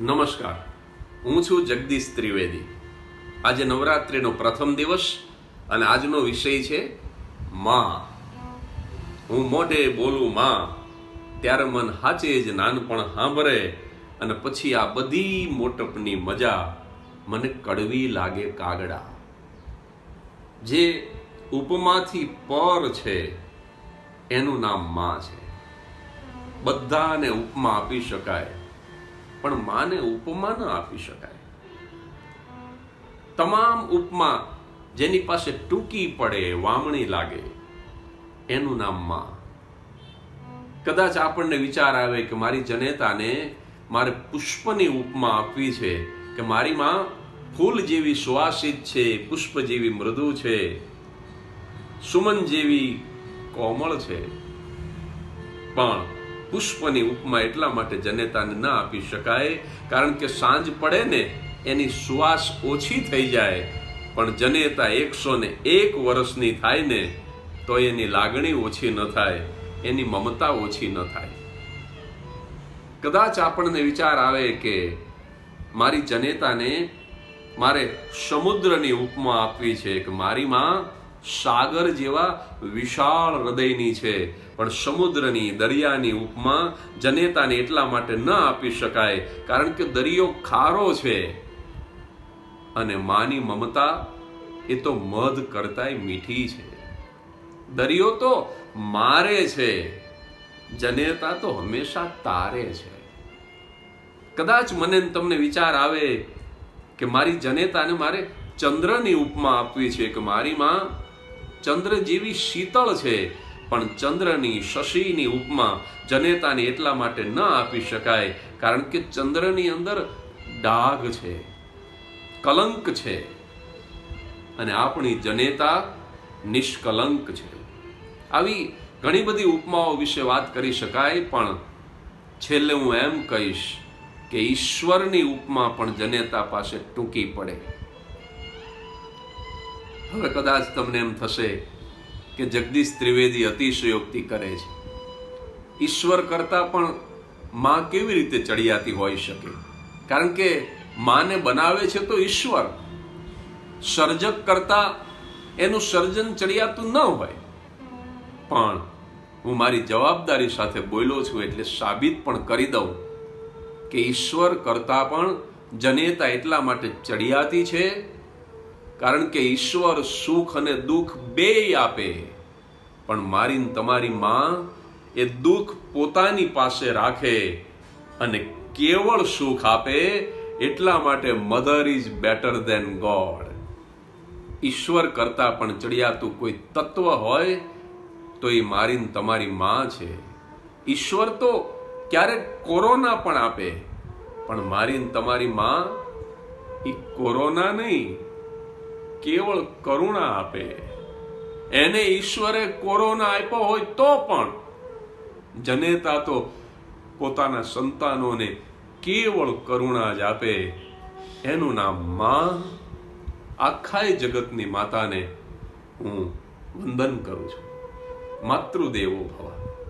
નમસ્કાર. હું છું જગદીશ ત્રિવેદી. આજે નવરાત્રિનો પ્રથમ દિવસ અને આજનો વિષય છે માં. હું મોઢે બોલું માં, ત્યારે મન હાચે જ નાનપણ સાંભળે અને પછી આ બધી મોટપની મજા મને કડવી લાગે કાગડા. જે ઉપમાથી પર છે, એનું નામમાં છે. બધાને ઉપમા આપી શકાય. પણ માને ઉપમા ન આપી શકાય. તમામ ઉપમા જેની પાસે ટૂંકી પડે, વામણી લાગે, એનું નામમાં. કદાચ આપણને વિચાર આવે કે મારી જનેતાને મારે પુષ્પની ઉપમા આપવી છે, કે મારી માં ફૂલ જેવી સુવાસિત છે, પુષ્પ જેવી મૃદુ છે, સુમન જેવી કોમળ છે. પણ પુષ્પની ઉપમા એટલા માટે જનેતાને ન આપી શકાય, કારણ કે સાંજ પડે ને એની શ્વાસ ઓછી થઈ જાય. પણ જનેતા એકસો ને એક વર્ષની થાય ને, તો એની લાગણી ઓછી ન થાય, એની મમતા ઓછી ન થાય. કદાચ આપણને વિચાર આવે કે મારી જનેતાને મારે સમુદ્રની ઉપમા આપવી છે કે મારી માં સાગર જેવા વિશાળ હૃદયની છે. પણ સમુદ્રની દરિયાની ઉપમા જનેતાને એટલા માટે ન આપી શકાય, કારણ કે દરિયો ખારો છે. અને માની મમતા એ તો મધ કરતાંય મીઠી છે. દરિયો તો મારે છે. જનેતા તો હંમેશા તારે છે. કદાચ મને તમને વિચાર આવે કે મારી જનેતાને મારે ચંદ્રની ઉપમા આપવી છે, કે મારી માં ચંદ્ર જેવી શીતળ છે, પણ ચંદ્રની શશીની ઉપમા જનેતાને એટલા માટે ન આપી શકાય, કારણ કે ચંદ્રની અંદર ડાઘ છે, કલંક છે, અને આપણી જનેતા નિષ્કલંક છે. આવી ઘણી બધી ઉપમાઓ વિશે વાત કરી શકાય, પણ છેલ્લે હું એમ કહીશ કે ઈશ્વરની ઉપમા પણ જનેતા પાસે ટૂંકી પડે. હવે કદાચ તમને એમ થશે કે જગદીશ ત્રિવેદી અતિશયોક્તિ કરે છે. ઈશ્વર કરતાં પણ માં કેવી રીતે ચડિયાતી હોઈ શકે? કારણ કે માને બનાવે છે તો ઈશ્વર. સર્જક કરતા એનું સર્જન ચડિયાતું ન હોય. પણ હું મારી જવાબદારી સાથે બોલ્યો છું એટલે સાબિત પણ કરી દઉં કે ઈશ્વર કરતા પણ જનેતા એટલા માટે ચડિયાતી છે કારણ કે ઈશ્વર સુખ અને દુઃખ બેય આપે. પણ મારી તમારી માં એ દુઃખ પોતાની પાસે રાખે અને કેવળ સુખ આપે એટલા માટે mother is better than God. ઈશ્વર કરતા પણ ચડિયાતું કોઈ તત્વ હોય તો એ મારી તમારી માં છે. ઈશ્વર તો ક્યારેક કોરોના પણ આપે, પણ મારી તમારી માં એ કોરોના નહીં કેવળ કરુણા આપે. એને ઈશ્વરે કોરોના આપ્યો હોય તો પણ જનેતા તો પોતાના સંતાનોને કેવળ કરુણા જ આપે. એનું નામમાં. આખાય જગતની માતાને હું વંદન કરું છું. માતૃદેવો ભવા.